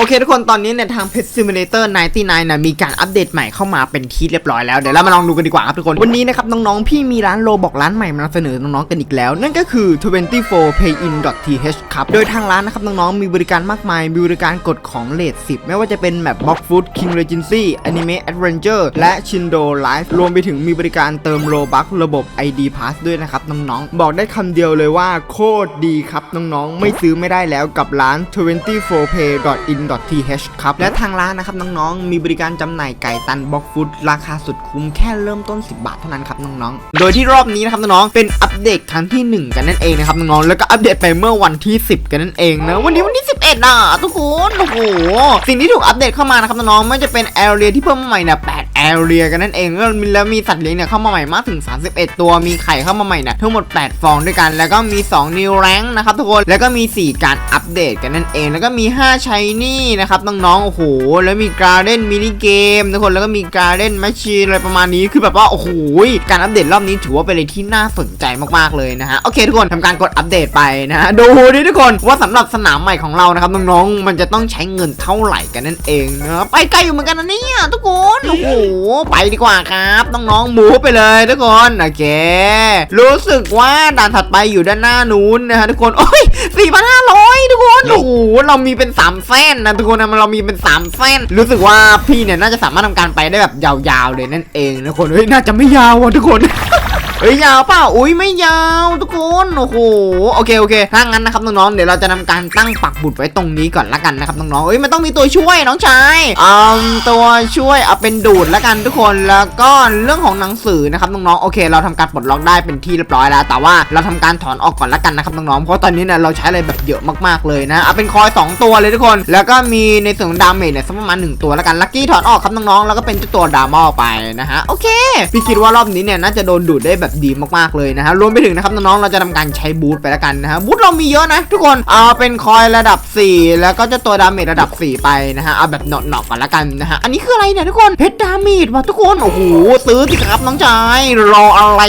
โอเคทุกคนตอนนี้เนี่ยทาง Pet Simulator 99นะมีการอัปเดตใหม่เข้ามาเป็นที่เรียบร้อยแล้ว เดี๋ยวเรามาลองดูกันดีกว่าครับทุกคน วันนี้นะครับน้องๆ พี่มีร้านโลบอกร้านใหม่มานำเสนอน้องๆกันอีกแล้ว นั่นก็คือ 24payin.th ครับ โดยทางร้านนะครับน้องๆ มีบริการมากมาย มีบริการกดของเลท10 ไม่ว่าจะเป็นแบบ Box Food King Regency Anime Adventure และ Shindo Life รวมไปถึงมีบริการเติมโลบัคระบบ ID Pass ด้วยนะครับน้องๆ บอกได้คำเดียวเลยว่าโคตรดีครับน้องๆ ไม่ซื้อไม่ได้แล้วกับร้าน 24pay.in 24pay.in.th ครับ และทางร้านนะครับน้องๆ มีบริการจำหน่ายไก่ตันบ็อกฟูดราคาสุดคุ้มแค่เริ่มต้น 10 บาทเท่านั้นครับน้องๆ โดยที่รอบนี้นะครับน้องๆ เป็นอัปเดตครั้งที่ 1 กันนั่นเองนะครับน้องๆ แล้วก็อัปเดตไปเมื่อวันที่ 10 กันนั่นเองนะ วันนี้วันที่ 11อะทุกคน โอ้โห สิ่งที่ถูกอัปเดตเข้ามานะครับน้องๆ ไม่จะเป็นแอเรียที่เพิ่มใหม่เนี่ย8 เรียกันนั่นเองแล้วมีแล้วมีสัตว์เลี้ยงเนี่ยเข้ามาใหม่มากถึง 31 ตัวมีไข่เข้ามาใหม่นี่ยทั้งหมด 8 ฟองด้วยกัน แล้วก็มี2 new rank นะครับทุกคนแล้วก็มี 4 การอัปเดตกันนั่นเอง แล้วก็มี5 shiny นะครับน้องๆโอ้โหแล้วมี garden mini game ทุกคนแล้วก็มี garden machine อะไรประมาณนี้คือแบบว่าโอ้โหการอัปเดตรอบนี้ถือว่าเป็นอะไรที่น่าสนใจมากๆเลยนะฮะโอเคทุกคนทำการกดอัปเดตไปนะฮะดูดิทุกคนว่าสำหรับสนามใหม่ของเรานะครับน้องๆมันจะต้องใช้เงินเท่าไหร่กันนั่นเองนะไปไกลอยู่เหมือนกันนะเนี่ยทุกคนโอ้โหไปดีกว่าครับน้องๆมูฟไปเลยทุกคนโอเค รู้สึกว่าด่านถัดไปอยู่ด้านหน้านู้นนะฮะทุกคนโอ้ย4,500ทุก คนโอ้โหเรามีเป็น3แสนนะทุกคนนะมันเรามีเป็น3แสนรู้สึกว่าพี่เนี่ยน่าจะสามารถทำการไปได้แบบยาวๆเลยนั่นเองนะทุกคนเฮ้ยน่าจะไม่ยาวอะทุกคนเฮ้ยยาวเปล่าอุ้ยไม่ยาวทุกคนโอ้โหโอเคโอเคถ้างั้นนะครับน้องๆเดี๋ยวเราจะทำการตั้งปักบุตรไว้ตรงนี้ก่อนละกันนะครับน้องๆเอ้ยมันต้องมีตัวช่วยน้องชายอืมตัวช่วยเอาเป็นดูดละกันทุกคนแล้วก็เรื่องของหนังสือนะครับน้องๆโอเค เราทำการปลดล็อกได้เป็นที่เรียบร้อยแล้ว แต่ว่าเราทำการถอนออกก่อนละกันนะครับน้องๆเพราะตอนนี้เนี่ยเราใช้อะไรแบบเยอะมากๆเลยนะเอาเป็นคอย 2 ตัวเลยทุกคน แล้วก็มีในส่วนของดาเมจเนี่ยสักประมาณ1ตัวและกันลัคกี้ถอนออกครับน้องๆแล้วก็เป็นเจ้าตัวดามอไปนะฮะโอเคพี่คิดว่ารอบนี้เนี่ยน่าจะโดนดูดได้แบบดีมากๆเลยนะฮะรวมไปถึงนะครับน้องๆเราจะทำการใช้บูทไปและกันนะฮะบูทเรามีเยอะนะทุกคนเอาเป็นคอยระดับ 4 แล้วก็เจ้าตัวดาเมจระดับ 4 ไปนะฮะเอาแบบหนาะๆก่อนละกันนะฮะอันนี้คืออะไรเนี่ยทุกคนเพชรดาเมจว่ะทุกคนโอ้โหซื้อสิครับน้องชายรออะไร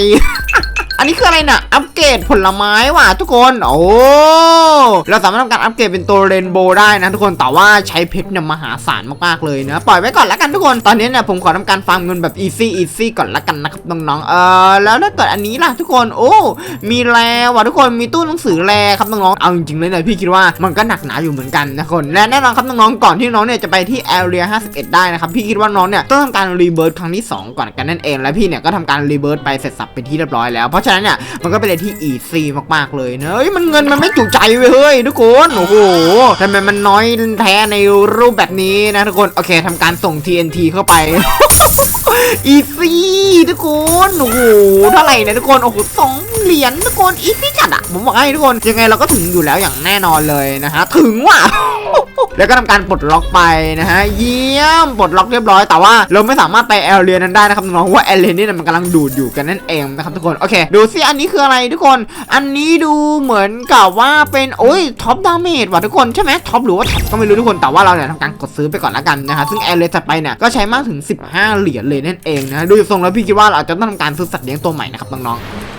อันนี้คืออะไรน่ะอัปเกรดผลไม้ว่ะทุกคนโอ้เราสามารถทำการอัปเกรดเป็นตัวเรนโบว์ได้นะทุกคนแต่ว่าใช้เพชรเนี่ยมหาศาลมากๆเลยนะปล่อยไว้ก่อนละกันทุกคนตอนนี้เนี่ยผมขอทำการฟาร์มเงินแบบอีซี่อีซี่ก่อนละกันนะครับน้องๆเออแล้วถ้าเกิดอันนี้ล่ะทุกคนโอ้มีแรว่ะทุกคนมีตู้หนังสือแรครับน้องๆเอาจริงๆเลยเนี่ยพี่คิดว่ามันก็หนักหนาอยู่เหมือนกันนะคนและแน่นอนครับน้องๆก่อนที่น้องเนี่ยจะไปที่แอเรีย51 ได้นะครับพี่คิดว่าน้องเนี่ยต้องทำการรีเบิร์ตครั้งที่ 2 ก่อนกันนั่นเอง และพี่เนี่ยก็ทำการรีเบิร์ตไปเสร็จสับเป็นที่เรียบร้อยแล้วเพราะฉะนั้นเนี่ยมันก็เป็นอะไรที่อีซี่มากๆเลยเนอะเอ้ยมันเงินมันไม่จุใจเว้ยเฮ้ยทุกคนโอ้โหทำไมมันน้อยแท้ในรูปแบบนี้นะทุกคนโอเคทำการส่ง TNT เข้าไปอีซี่ทุกคนโอ้โหเท่าไหร่เนี่ยทุกคนโอ้โหสองเหรียญทุกคนอีซี่จัดอะผมบอกให้ทุกคนยังไงเราก็ถึงอยู่แล้วอย่างแน่นอนเลยนะฮะถึงว่ะ แล้วก็ทำการปลดล็อกไปนะฮะเยี่ยมปลดล็อกเรียบร้อยแต่ว่าเราไม่สามารถไปแอลเรียนั้นได้นะครับน้องเพราะว่าแอลเรียนี่มันกำลังดูดอยู่กันนั่นเองนะครับทุกคนโอเค ดูซิอันนี้คืออะไรทุกคน อันนี้ดูเหมือนกับว่าเป็นโอ้ยท็อปดาเมจว่ะทุกคนใช่ไหมท็อปหรือว่าก็ไม่รู้ทุกคนแต่ว่าเราเนี่ยทำการกดซื้อไปก่อนละกันนะฮะซึ่งแอลเรียถัดไปเนี่ยก็ใช้มากถึง 15 เหรียญเลยนั่นเองนะดูทรงแล้วพี่คิดว่าเราอาจจะต้องทำการซื้อสัตว์เลี้ยงตัวใหม่นะครับน้องๆ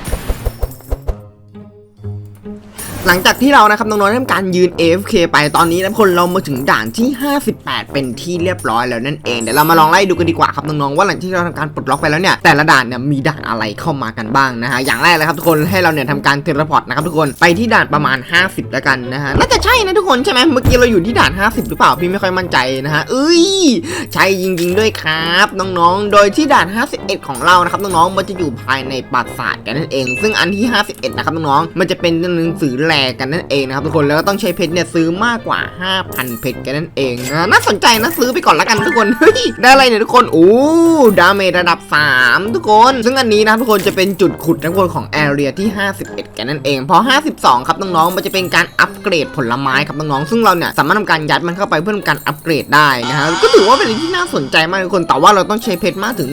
หลังจากที่เรานะครับน้องๆทำการยืน AFK ไปตอนนี้นะคนเรามาถึงด่านที่ 58 เป็นที่เรียบร้อยแล้วนั่นเองเดี๋ยวเรามาลองไล่ดูกันดีกว่าครับน้องๆว่าหลังที่เราทำการปลดล็อกไปแล้วเนี่ยแต่ละด่านเนี่ยมีด่านอะไรเข้ามากันบ้างนะฮะอย่างแรกเลยครับทุกคนให้เราเนี่ยทำการเทเลพอร์ตนะครับทุกคนไปที่ด่านประมาณ 50 แล้วกันนะฮะน่าจะใช่นะทุกคนใช่ไหมเมื่อกี้เราอยู่ที่ด่าน 50 หรือเปล่าพี่ไม่ค่อยมั่นใจนะฮะเอ้ยใช่จริง ๆ ด้วยครับน้องๆ โดยที่ด่าน 51 ของเรานะครับน้องๆมันจะอยู่ภายในปราสาทกันนั่นเอง ซึ่งอันที่ 51 นะครับน้องๆมันจะเป็นหนังสือลกันนั่นเองนะครับทุกคนแล้วก็ต้องใช้เพชรเนี่ยซื้อมากกว่า 5,000 เพชรกันนั่นเองนะน่าสนใจนะซื้อไปก่อนละกันทุกคนเฮ้ยได้อะไรเนี่ยทุกคนโอ้ดาเมจระดับ 3 ทุกคน ซึ่งอันนี้นะทุกคนจะเป็นจุดขุดนะทุกคนของแอเรียที่ 51 กันนั่นเองพอ 52 ครับน้องๆมันจะเป็นการอัปเกรดผลไม้ครับน้องๆซึ่งเราเนี่ยสามารถทำการยัดมันเข้าไปเพื่อทำการอัปเกรดได้นะฮะก็ถือว่าเป็นอะไรที่น่าสนใจมากทุกคนแต่ว่าเราต้องใช้เพชรมากถึง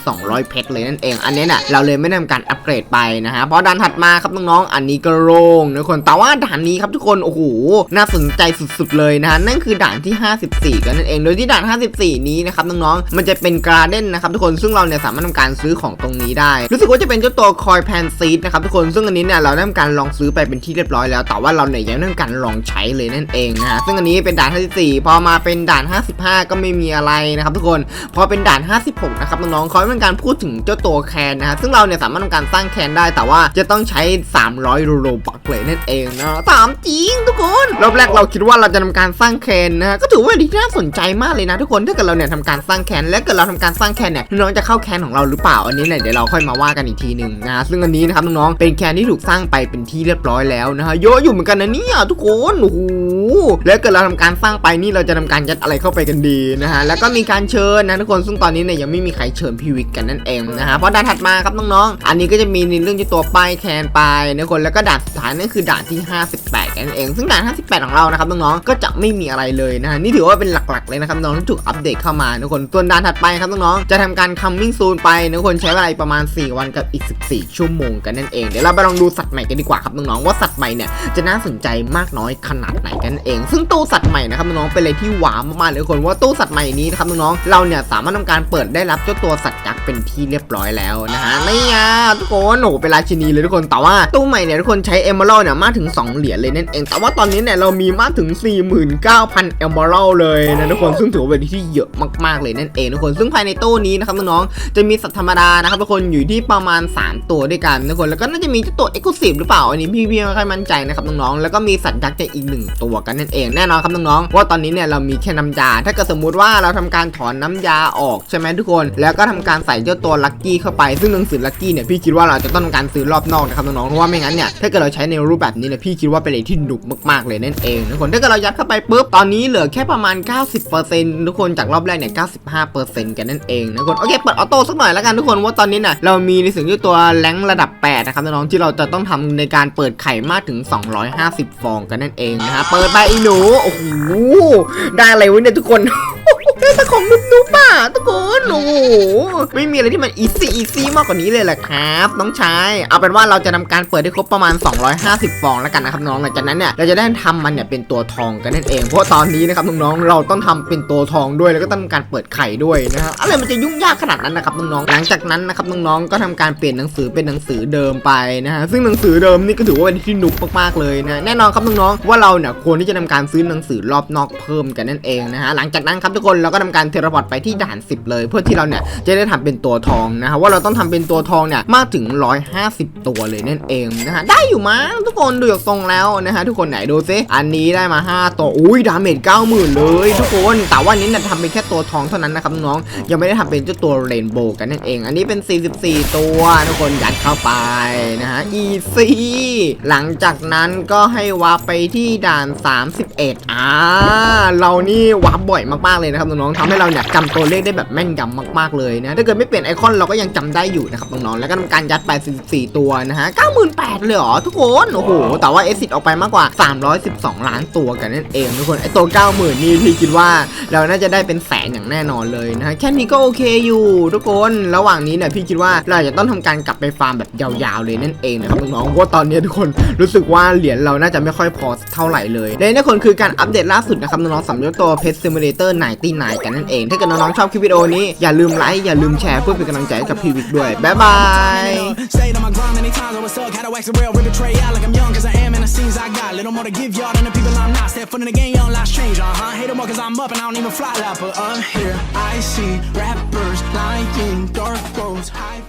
1,200 เพชรเลยนั่นเอง อันนี้เนี่ยเราเลยไม่ได้ทำการอัปเกรดไปนะฮะเพราะด้านถัดมาครับน้องๆอันนี้ก็โล่งทุกคนแต่ว่าด่านนี้ครับทุกคนโอ้โหน่าสนใจสุดๆเลยนะฮะนั่นคือด่านที่ 54 กันนั่นเองโดยที่ด่าน 54 นี้นะครับน้องๆมันจะเป็นการ์เด้นนะครับทุกคนซึ่งเราเนี่ยสามารถทำการซื้อของตรงนี้ได้ รู้สึกว่าจะเป็นเจ้าตัวคอยแพนซีดนะครับทุกคนซึ่งอันนี้เนี่ยเราได้ทำการลองซื้อไปเป็นที่เรียบร้อยแล้ว แต่ว่าเราเนี่ยยังไม่ได้ทำการลองใช้เลยนั่นเองนะฮะซึ่งอันนี้เป็นด่าน 54 พอมาเป็นด่าน 55 ก็ไม่มีอะไรนะครับทุกคนพอเป็นด่าน 56 นะครับน้องๆเขาเป็นการพูดถึงเจ้าตัวแคนนะฮะซึ่งเราเนี่ยสามารถทำการสร้างแคนได้ แต่ว่าจะต้องใช้ 300โรบักเลยนั่นเองนะถามจริงทุกคนรอบแรกเราคิดว่าเราจะทำการสร้างแคนนะฮะก็ถือว่าเป็นที่น่าสนใจมากเลยนะทุกคนถ้าเกิดเราเนี่ยทำการสร้างแคนและเกิดเราทำการสร้างแคนเนี่ยน้องจะเข้าแคนของเราหรือเปล่าอันนี้เนี่ยเดี๋ยวเราค่อยมาว่ากันอีกทีหนึ่งนะฮะซึ่งอันนี้นะครับน้องๆเป็นแคนที่ถูกสร้างไปเป็นที่เรียบร้อยแล้วนะฮะเยอะอยู่เหมือนกันนะเนี่ยทุกคนโอ้โหแล้วเกิดเราทำการสร้างไปนี่เราจะทำการยัดอะไรเข้าไปกันดีนะฮะแล้วก็มีการเชิญนะทุกคนซึ่งตอนนี้เนี่ยยังไม่มีใครเชิญพี่วิกกันนั่นเองนะฮะเพราะด่านถัดมาครับน้องๆอันนี้ก็จะมีในเรื่องที่ตัวป้ายแคนไปนะคนแล้วก็ด่านสุดท้ายนั่นคือด่านที่ 58 กันนั่นเอง ซึ่งด่าน 58 ของเรานะครับน้องๆ ก็จะไม่มีอะไรเลยนะฮะนี่ถือว่าเป็นหลักๆเลยนะครับน้องที่ถูกอัปเดตเข้ามาทุกคนส่วนด่านถัดไปครับน้องๆ จะทำการ coming soon ไปทุกคนใช้เวลาประมาณ 4 วันกับอีก 14 ชั่วโมงกันนั่นเอง เดี๋ยวเราไปลองดูสัตว์ใหม่กันดีกว่าครับน้องๆ ว่าสัตว์ใหม่เนี่ยจะน่าสนใจมากน้อยขนาดไหนกันเอง ซึ่งตู้สัตว์ใหม่นะครับน้องๆ เป็นอะไรที่หวาวมากๆเลยคนว่าตู้สัตว์ใหม่นี้นะครับน้องๆ เราเนี่ยสามารถทำการเปิดได้รับเจ้าตัวสัตว์ยักษ์เป็นที่เรียบร้อยแล้วนะฮะนี่อะทุกคนโอ้โหเป็นราชินีเลยทุกคนแต่ว่าตู้ใหม่เนี่ยทุกคนใช้เอมเมอรัลเนี่ยมากถึง 2 เหรียญเลยนั่นเอง แต่ว่าตอนนี้เนี่ยเรามีมากถึง 49,000 เอมเมอรัลเลยนะทุกคน ซึ่งถือว่าเป็นที่เยอะมากๆเลยนั่นเองทุกคน ซึ่งภายในตู้นี้นะครับน้องๆ จะมีสัตว์ธรรมดานะครับทุกคน อยู่ที่ประมาณ 3 ตัวด้วยกันทุกคน แล้วก็น่าจะมีเจ้าตัวเอ็กซ์คลูซีฟหรือเปล่า อันนี้พี่พี่ไม่ค่อยมั่นใจนะครับน้องๆ แล้วก็มีสัตว์ยักษ์จะอีกหนึ่งตัวกันนั่นเอง แน่นอนครับน้องๆ ว่าตอนนี้เนี่ยเรามีแค่น้ำยา ถ้าเกิดสมมุติว่าเราทำการถอนน้ำยาออกใช่ไหมทุกคน แล้วก็ทำการใส่เจ้าตัวลัคกี้เข้าไป ซึ่งหนังสือลัคกี้เนี่ยพี่คิดว่าเราจะต้องทำการซื้อรอบนอกนะครับน้องๆ เพราะว่าไม่งั้นเนี่ยถ้าเกิดเราใช้ในรูปแบบนี้เนี่ยพี่คิดว่าเป็นอะไรที่หนุกมากๆเลยนั่นเองทุกคนถ้าเกิดเรายัดเข้าไปปุ๊บตอนนี้เหลือแค่ประมาณ 90%ทุกคนจากรอบแรกเนี่ย95%กันนั่นเองนะทุกคนโอเคเปิดออโต้สักหน่อยแล้วกันทุกคนว่าตอนนี้เนี่ยเรามีในส่วนที่ตัวแรงระดับ 8 นะครับน้องที่เราจะต้องทำในการเปิดไข่มากถึง 250 ฟองกันนั่นเองนะฮะเปิดไปอีหนูโอ้โหได้อะไรวะเนี่ยทุกคน ได้แต่ของนุ่มๆอะทุกคนโอ้โหไม่มีอะไรที่มันอีซี่อีซี่มากกว่านี้เลยแหละครับ น้องชายเอาเป็นว่าเราจะทำการเปิดได้ครบประมาณ 250 ฟองแล้วกันนะครับน้องหลังจากนั้นเนี่ยเราจะได้ทำมันเนี่ยเป็นตัวทองกันนั่นเอง เพราะตอนนี้นะครับน้องๆเราต้องทำเป็นตัวทองด้วยแล้วก็ต้องการเปิดไข่ด้วยนะฮะอะไรมันจะยุ่งยากขนาดนั้นนะครับน้องๆหลังจากนั้นนะครับน้องๆก็ทำการเปลี่ยนหนังสือเป็นหนังสือเดิมไปนะฮะซึ่งหนังสือเดิมนี่ก็ถือว่าเป็นที่นุกมากๆเลยนะแน่นอนครับน้องๆว่าเราเนี่ยควรที่จะทำการซื้อหนังสือรอบนอกเพิ่มกันนั่นเองนะฮะหลังจากนั้นครับทุกคนเราก็ทำการเทเลพอร์ตไปที่ด่าน 10 เลย เพื่อที่เราเนี่ยจะได้ทำเป็นตัวทองนะฮะว่าเราต้องทำเป็นตัวทองเนี่ยมากถึง 150 ตัวเลยนั่นเองนะฮะได้อยู่มั้งทุกคนดูจากทรงแล้วนะฮะทุกคนไหนดูซิอันนี้ได้มา 5 ตัวอุ้ยดาเมจ90,000 เลย ทุกคนแต่ว่านี้เนี่ยทำเป็นแค่ตัวทองเท่านั้นนะครับน้องยังไม่ได้ทำเป็นเจ้าตัวเรนโบว์กันนั่นเอง อันนี้เป็น 44 ตัวทุกคนยัดเข้าไปนะฮะอีซี่หลังจากนั้นก็ให้วาร์ปไปที่ด่าน 31อ่าเรานี่วาร์ปบ่อยมากๆเลยนะครับน้องๆทำให้เราเนี่ยจำตัวเลขได้แบบแม่นยำมากๆเลยนะถ้าเกิดไม่เปลี่ยนไอคอนเราก็ยังจำได้อยู่นะครับน้องๆแล้วก็ทำการยัดไป44ตัวนะฮะ98,000เลยเหรอทุกคนโอ้โหแต่ว่าเอซิดออกไปมากกว่า 312 ล้านตัวกันนั่นเองทุกคนไอตัว 90,000 นี่พี่คิดว่าเราน่าจะได้เป็นแสนอย่างแน่นอนเลยนะฮะแค่นี้ก็โอเคอยู่ ทุกคนระหว่างนี้เนี่ยพี่คิดว่าเราจะต้องทำการกลับไปฟาร์มแบบยาวๆเลยนั่นเองนะครับน้องๆเพราะว่าตอนนี้ทุกคนรู้สึกว่าเหรียญเราน่าจะไม่ค่อยพอเท่าไหร่เลยและนี่คนคือการอัปเดตล่าสุดนะครับน้องๆสำหรับตัว Pet ายกันนั่นเอง ถ้าเกิดน้องๆชอบคลิปวิดีโอนี้อย่าลืมไลค์อย่าลืมแชร์เพื่อเป็นกำลังใจกับพี่วิกด้วย บ๊ายบาย Stayed on my grind many times, I was stuck. Had to wax a real, rip betray out like I'm young, cause I am in the scenes I got. Little more to give y'all than the people I'm not. Step foot in the game, y'all lives change, uh huh. Hate them all cause I'm up and I don't even fly that, but I'm here. I see rappers lying, dark roads, high